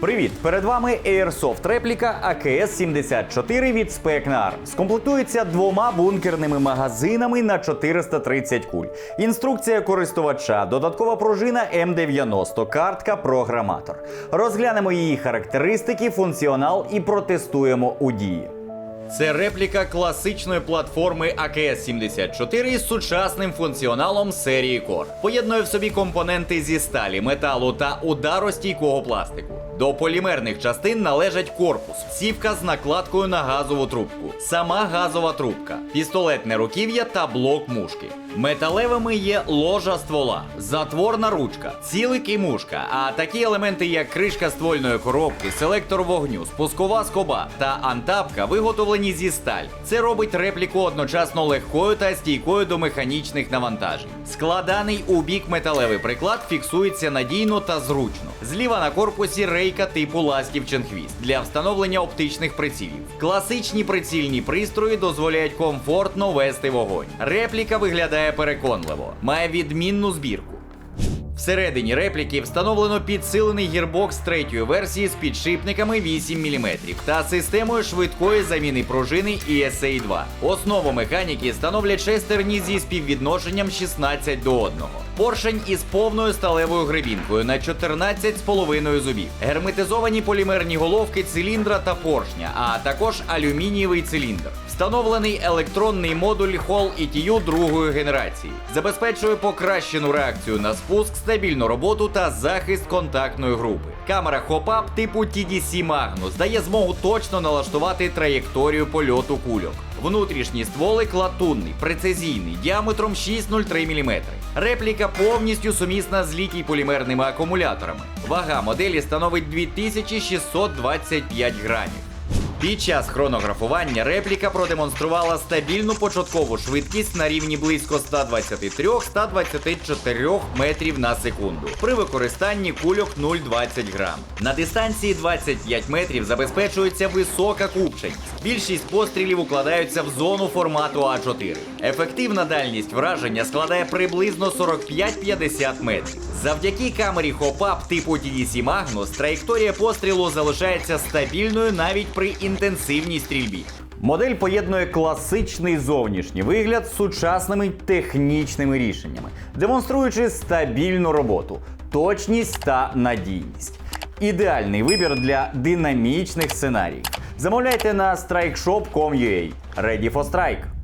Привіт! Перед вами Airsoft репліка АКС-74 від Specnar. Скомплектується двома бункерними магазинами на 430 куль. Інструкція користувача, додаткова пружина М90, картка, програматор. Розглянемо її характеристики, функціонал і протестуємо у дії. Це репліка класичної платформи АКС-74 із сучасним функціоналом серії Core. Поєднує в собі компоненти зі сталі, металу та ударостійкого пластику. До полімерних частин належать корпус, сівка з накладкою на газову трубку, сама газова трубка, пістолетне руків'я та блок мушки. Металевими є ложа ствола, затворна ручка, цілик і мушка. А такі елементи, як кришка ствольної коробки, селектор вогню, спускова скоба та антапка виготовлені зі сталь. Це робить репліку одночасно легкою та стійкою до механічних навантажень. Складаний у бік металевий приклад фіксується надійно та зручно. Зліва на корпусі рейка типу ластівчин хвіст для встановлення оптичних прицілів. Класичні прицільні пристрої дозволяють комфортно вести вогонь. Репліка виглядає переконливо, має відмінну збірку. Всередині репліки встановлено підсилений гірбокс третьої версії з підшипниками 8 мм та системою швидкої заміни пружини ESA 2. Основу механіки становлять шестерні зі співвідношенням 16 до 1. Поршень із повною сталевою гребінкою на 14,5 зубів, герметизовані полімерні головки циліндра та поршня, а також алюмінієвий циліндр. Встановлений електронний модуль Hall ETU другої генерації, забезпечує покращену реакцію на спуск, стабільну роботу та захист контактної групи. Камера Hop-Up типу TDC Magnus дає змогу точно налаштувати траєкторію польоту кульок. Внутрішній стволик латунний, прецизійний, діаметром 6,03 мм. Репліка повністю сумісна з літій полімерними акумуляторами. Вага моделі становить 2625 грамів. Під час хронографування репліка продемонструвала стабільну початкову швидкість на рівні близько 123-124 метрів на секунду при використанні кульок 0,20 грам. На дистанції 25 метрів забезпечується висока купченість. Більшість пострілів укладаються в зону формату А4. Ефективна дальність враження складає приблизно 45-50 метрів. Завдяки камері Hop-Up типу TDC Magnus траєкторія пострілу залишається стабільною навіть при інтенсивній стрільбі. Модель поєднує класичний зовнішній вигляд з сучасними технічними рішеннями, демонструючи стабільну роботу, точність та надійність. Ідеальний вибір для динамічних сценаріїв. Замовляйте на strikeshop.com.ua. Ready for strike!